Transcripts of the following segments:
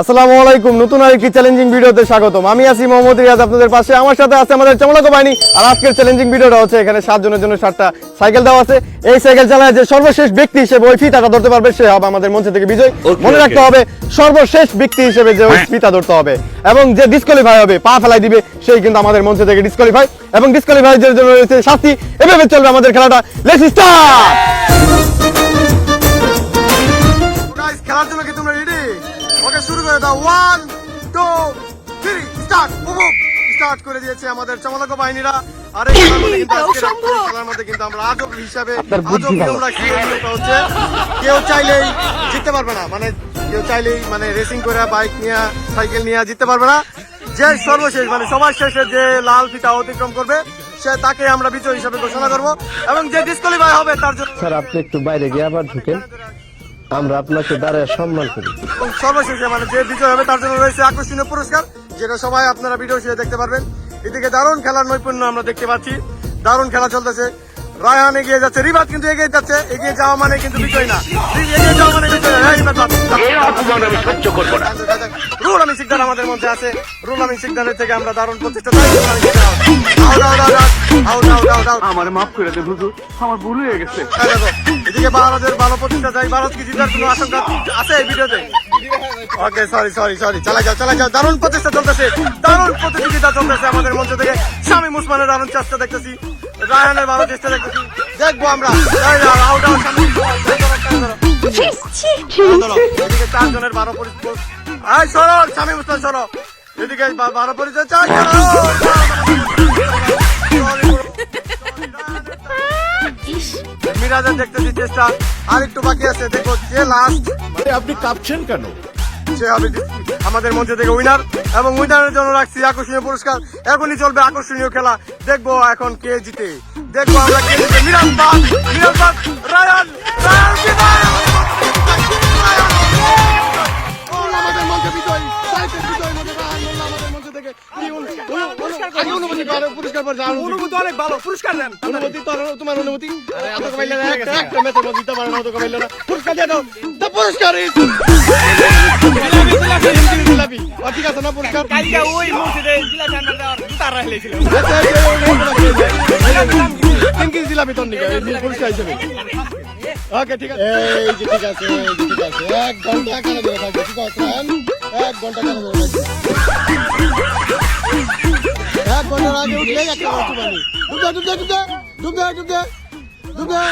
আসসালামু আলাইকুম নতুন আরেকটি চ্যালেঞ্জিং ভিডিওতে স্বাগতম। আমি আছি মোহাম্মদ রিয়াজ আপনাদের পাশে। আমার সাথে আছে আমাদের চমলাকো বাহিনী। আর আজকের চ্যালেঞ্জিং ভিডিওটা হচ্ছে এখানে সাত জনের জন্য সাতটা সাইকেল দেওয়া আছে। এই সাইকেল চালায় যে সর্বশেষ ব্যক্তি হিসেবে ওই ফিতাটা ধরতে পারবে সে হবে আমাদের মঞ্চ থেকে বিজয়। মনে রাখতে হবে সর্বশেষ ব্যক্তি হিসেবে যে ওই ফিতা ধরতে হবে এবং যে ডিসকোয়ালিফাই হবে পা ফেলাই দিবে সেই কিন্তু আমাদের মঞ্চ থেকে ডিসকোয়ালিফাই এবং ডিসকোয়ালিফাই জন্য রয়েছে শাস্তি এভাবে চলবে আমাদের খেলাটা। লেটস স্টার্ট খেলার জন্য কি তোমরা ready one two three start start করে দিয়েছে আমাদের চমলক বাহিনীরা। আর খেলার মধ্যে কিন্তু আমরা আজব হিসাবে আজব নিয়ম হচ্ছে কেউ চাইলেই জিততে পারবে না। মানে কেউ চাইলেই মানে রেসিং করে বাইক নিয়ে সাইকেল নিয়ে জিততে পারবে না। যে সর্বশেষ মানে সবার শেষে যে লাল ফিতা অতিক্রম করবে সে তাকে আমরা বিজয় হিসাবে ঘোষণা করব। এবং যে ডিসকোয়ালিফাই হবে তার জন্য স্যার আপনি একটু বাইরে গিয়ে আবার ঢুকেন। আমরা আপনাকে দাঁড়ায় সম্মান করি। সর্বশেষে মানে যে বিজয় হবে তার জন্য রয়েছে আকর্ষণীয় পুরস্কার যেটা সবাই আপনারা ভিডিও শেয়ার দেখতে পারবেন। এদিকে দারুণ খেলার নৈপুণ্য আমরা দেখতে পাচ্ছি। দারুণ খেলা চলতেছে। রায়হান এগিয়ে যাচ্ছে রিবাদ কিন্তু এগিয়ে যাচ্ছে। এগিয়ে যাওয়া মানে কিন্তু বিজয় না। এগিয়ে যাওয়া মানে বিজয় না। এই রিবাদ আমি সহ্য করব না। রুল আমি শিকদার আমাদের মধ্যে আছে। রুল আমি শিকদারের থেকে আমরা দারুণ প্রচেষ্টা আমার মাফ করে দেন হুজুর আমার ভুল হয়ে গেছে। এদিকে ভারতের ভালো প্রচেষ্টা চাই ভারত কি জিতার কোনো আশঙ্কা আছে এই ভিডিওতে? ওকে সরি সরি সরি চালা যাও চালা যাও দারুণ প্রচেষ্টা চলতেছে দারুণ প্রতিযোগিতা চলতেছে আমাদের মঞ্চ থেকে। শামীম উসমানের দারুণ চেষ্টা দেখতেছি রায়হানের ভালো চেষ্টা দেখতেছি। দেখব আমরা এদিকে চারজনের বারো পরিচয় এই সরো শামীম উসমান সরো এদিকে বারো পরিচয় চার মিরাজের দেখতেছি চেষ্টা। আর একটু বাকি আছে দেখো যে লাস্ট আপনি কাঁপছেন কেন? সে হবে আমাদের মধ্যে থেকে উইনার এবং উইনারের জন্য রাখছি আকর্ষণীয় পুরস্কার। এখনই চলবে আকর্ষণীয় খেলা। দেখব এখন কে জিতে। দেখব আমরা কে জিতে। মিরাজ মিরাজ আগে অনুমতি পারো, পুরস্কার পারো, যা অনুমতি। অনেক ভালো পুরস্কার দেন অনুমতি তোর- তোমার অনুমতি আরে এত কমাইলে না, একটা একটা ম্যাচের মধ্যে দিতে পারো না, অত কমাইলে না। পুরস্কার দিয়ে দাও The পুরস্কার is- জিলাপি। ঠিক আছে না পুরস্কার কালকে ওই মসজিদে জিলা ঠান্ডা দেওয়ার জুতা রাখলেছিল জিলাপি তোর নিকে, পুরস্কার হিসেবে ওকে ঠিক আছে। এই যে ঠিক আছে ঠিক আছে। এক ঘণ্টা কেন ধরে থাকবে ঠিক আছে এক ঘণ্টা কেন ধরে থাকবে। এক ঘণ্টার আগে উঠলেই একটা বস্তু পানি ডুব দে, ডুব দে, ডুব দে, ডুব দে, ডুব দে, ডুব দে।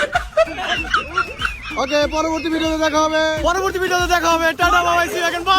ওকে পরবর্তী ভিডিওতে দেখা হবে। পরবর্তী ভিডিওতে দেখা হবে। টাটা বাবাই সি বা